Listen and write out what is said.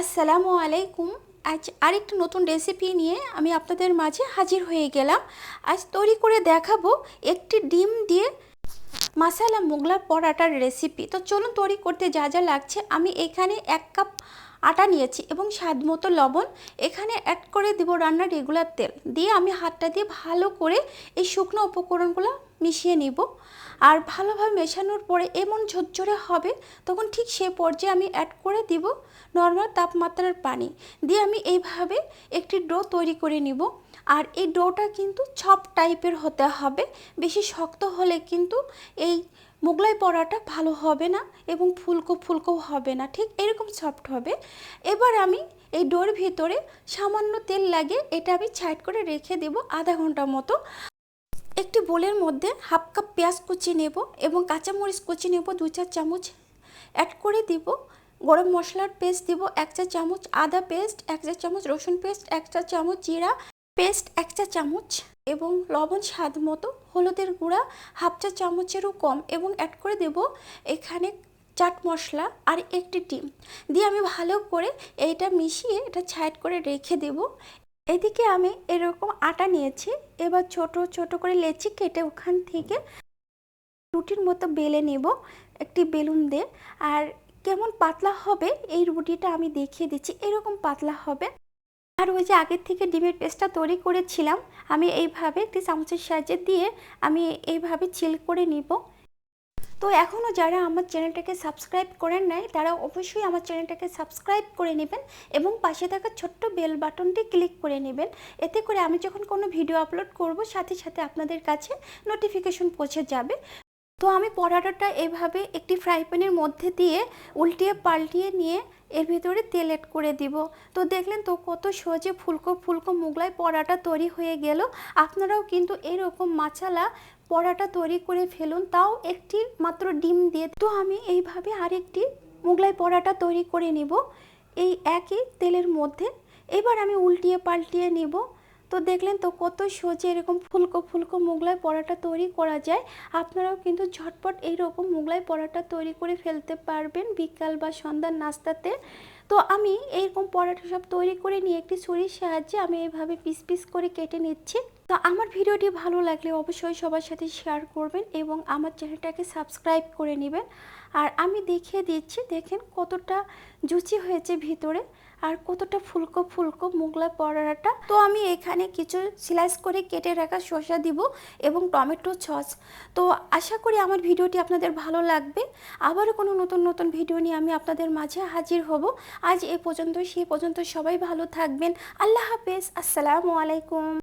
আসসালামু আলাইকুম। আজ আরেকটি নতুন রেসিপি নিয়ে আমি আপনাদের মাঝে হাজির হয়ে গেলাম। আজ তৈরি করে দেখাবো একটি ডিম দিয়ে মাসালা মোগলার পরাটার রেসিপি তো চলুন তৈরি করতে যা যা লাগছে, আমি এখানে এক কাপ আটা নিয়েছি এবং স্বাদ মতো লবণ। এখানে অ্যাড করে দেবো রান্নার রেগুলার তেল। দিয়ে আমি হাতটা দিয়ে ভালো করে এই শুকনো উপকরণগুলো মিশিয়ে নিব। আর ভালোভাবে মেশানোর পরে এমন ঝরঝরে হবে, তখন ঠিক সে পর্যায়ে আমি অ্যাড করে দিব নর্মাল তাপমাত্রার পানি। দিয়ে আমি এইভাবে একটি ডো তৈরি করে নিব। আর এই ডোটা কিন্তু ছপ টাইপের হতে হবে। বেশি শক্ত হলে কিন্তু এই মোগলাই পরাটা ভালো হবে না এবং ফুলকো ফুলকো হবে না। ঠিক এরকম সফট হবে। এবার আমি এই ডোর ভিতরে সামান্য তেল লাগে এটা আমি ছাইড করে রেখে দেব আধা ঘণ্টা মতো। একটি বোলের মধ্যে হাফ কাপ পেঁয়াজ কুচি নেব এবং কাঁচামরিচ কুচি নেব দু চার চামচ। অ্যাড করে দিব গরম মশলার পেস্ট দিব এক চা চামচ আদা পেস্ট এক চা চামচ রসুন পেস্ট এক চা চামচ জিরা পেস্ট এক চা চামচ এবং লবণ স্বাদ মতো হলুদের গুঁড়া হাফ চা চামচেরও কম এবং অ্যাড করে দেব এখানে চাট মশলা আর একটি ডিম। দিয়ে আমি ভালো করে এইটা মিশিয়ে এটা ছাইড করে রেখে দেব। এদিকে আমি এরকম আটা নিয়েছি। এবার ছোট ছোট করে লেচি কেটে ওখান থেকে রুটির মতো বেলে নেব একটি বেলুন দিয়ে। আর কেমন পাতলা হবে এই রুটিটা আমি দেখিয়ে দিচ্ছি। এরকম পাতলা হবে। আর ওই যে আগের থেকে ডিমের পেস্টটা তৈরি করেছিলাম, আমি এইভাবে একটি চামচের সাহায্যে দিয়ে আমি এইভাবে চিল করে নিব। তো এখনও যারা আমার চ্যানেলটাকে সাবস্ক্রাইব করেন নাই, তারা অবশ্যই আমার চ্যানেলটাকে সাবস্ক্রাইব করে নেবেন এবং পাশে থাকা ছোট্ট বেল বাটনটি ক্লিক করে নেবেন। এতে করে আমি যখন কোনো ভিডিও আপলোড করব, সাথে সাথে আপনাদের কাছে নোটিফিকেশন পৌঁছে যাবে। তো আমি পরাটাটা এভাবে একটি ফ্রাইপ্যানের মধ্যে দিয়ে উল্টিয়ে পাল্টিয়ে নিয়ে এর ভিতরে তেল এড করে দিব। তো দেখলেন তো কত সহজে ফুলকো ফুলকো মোগলাই পরাটা তৈরি হয়ে গেল। আপনারাও কিন্তু এরকম মাছালা পরাটা তৈরি করে ফেলুন, তাও একটি মাত্র ডিম দিয়ে। তো আমি এইভাবে আরেকটি মোগলাই পরাটা তৈরি করে নিব। এই একই তেলের মধ্যে। এবার আমি উল্টিয়ে পাল্টিয়ে নিব। তো দেখলেন তো কত সহজে এরকম ফুলকো ফুলকো মোগলাই পরাটা তৈরি করা যায়। আপনারাও কিন্তু ঝটপট এইরকম মোগলাই পরাটা তৈরি করে ফেলতে পারবেন বিকাল বা সন্ধ্যার নাস্তাতে। তো আমি এইরকম পরাটা সব তৈরি করে নিয়ে একটি ছুরির সাহায্যে আমি এইভাবে পিস পিস করে কেটে নিচ্ছি। তো আমার ভিডিওটি ভালো লাগলে অবশ্যই সবার সাথে শেয়ার করবেন এবং আমার চ্যানেলটাকে সাবস্ক্রাইব করে নেবেন। আর আমি দেখিয়ে দিচ্ছি, দেখেন কতটা জুচি হয়েছে ভিতরে আর কতটা ফুলকো ফুলকো মোগলাই পরাটা। তো আমি এখানে কিছু স্লাইস করে কেটে রাখা শসা দিব এবং টমেটো সস তো আশা করি আমার ভিডিওটি আপনাদের ভালো লাগবে। আবারও কোনো নতুন নতুন ভিডিও নিয়ে আমি আপনাদের মাঝে হাজির হব। আজ এ পর্যন্ত সেই পর্যন্ত সবাই ভালো থাকবেন। আল্লাহ হাফেজ, আসসালামু আলাইকুম।